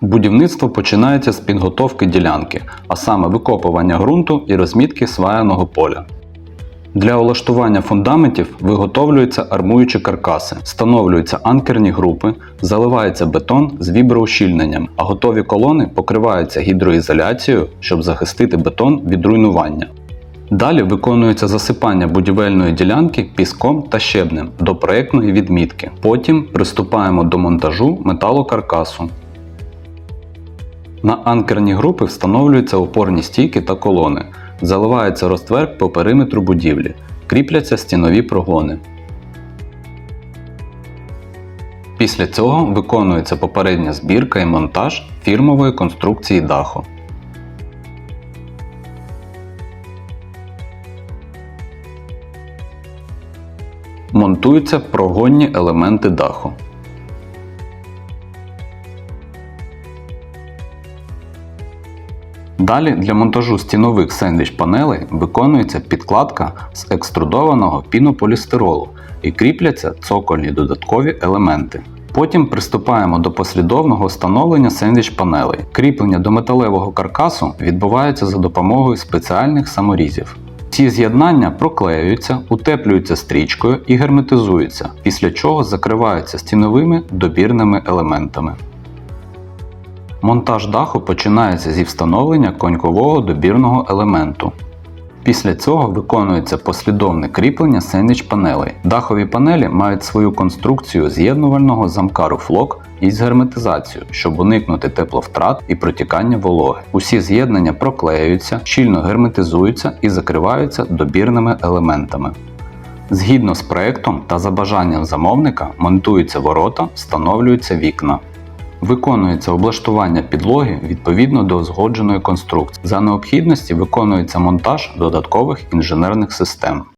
Будівництво починається з підготовки ділянки, а саме викопування ґрунту і розмітки сваяного поля. Для улаштування фундаментів виготовлюються армуючі каркаси, встановлюються анкерні групи, заливається бетон з віброущільненням, а готові колони покриваються гідроізоляцією, щоб захистити бетон від руйнування. Далі виконується засипання будівельної ділянки піском та щебнем до проєктної відмітки. Потім приступаємо до монтажу металокаркасу. На анкерні групи встановлюються опорні стійки та колони, заливається розтверк по периметру будівлі, кріпляться стінові прогони. Після цього виконується попередня збірка і монтаж фірмової конструкції даху. Монтуються прогонні елементи даху. Далі для монтажу стінових сендвіч панелей виконується підкладка з екструдованого пінополістиролу і кріпляться цокольні додаткові елементи. Потім приступаємо до послідовного встановлення сендвіч панелей. Кріплення до металевого каркасу відбувається за допомогою спеціальних саморізів. Ці з'єднання проклеюються, утеплюються стрічкою і герметизуються, після чого закриваються стіновими добірними елементами. Монтаж даху починається зі встановлення конькового добірного елементу. Після цього виконується послідовне кріплення сендвіч панелей. Дахові панелі мають свою конструкцію з'єднувального замкару флок із герметизацією, щоб уникнути тепловтрат і протікання вологи. Усі з'єднання проклеюються, щільно герметизуються і закриваються добірними елементами. Згідно з проектом та за бажанням замовника монтуються ворота, встановлюються вікна. Виконується облаштування підлоги відповідно до узгодженої конструкції. За необхідності виконується монтаж додаткових інженерних систем.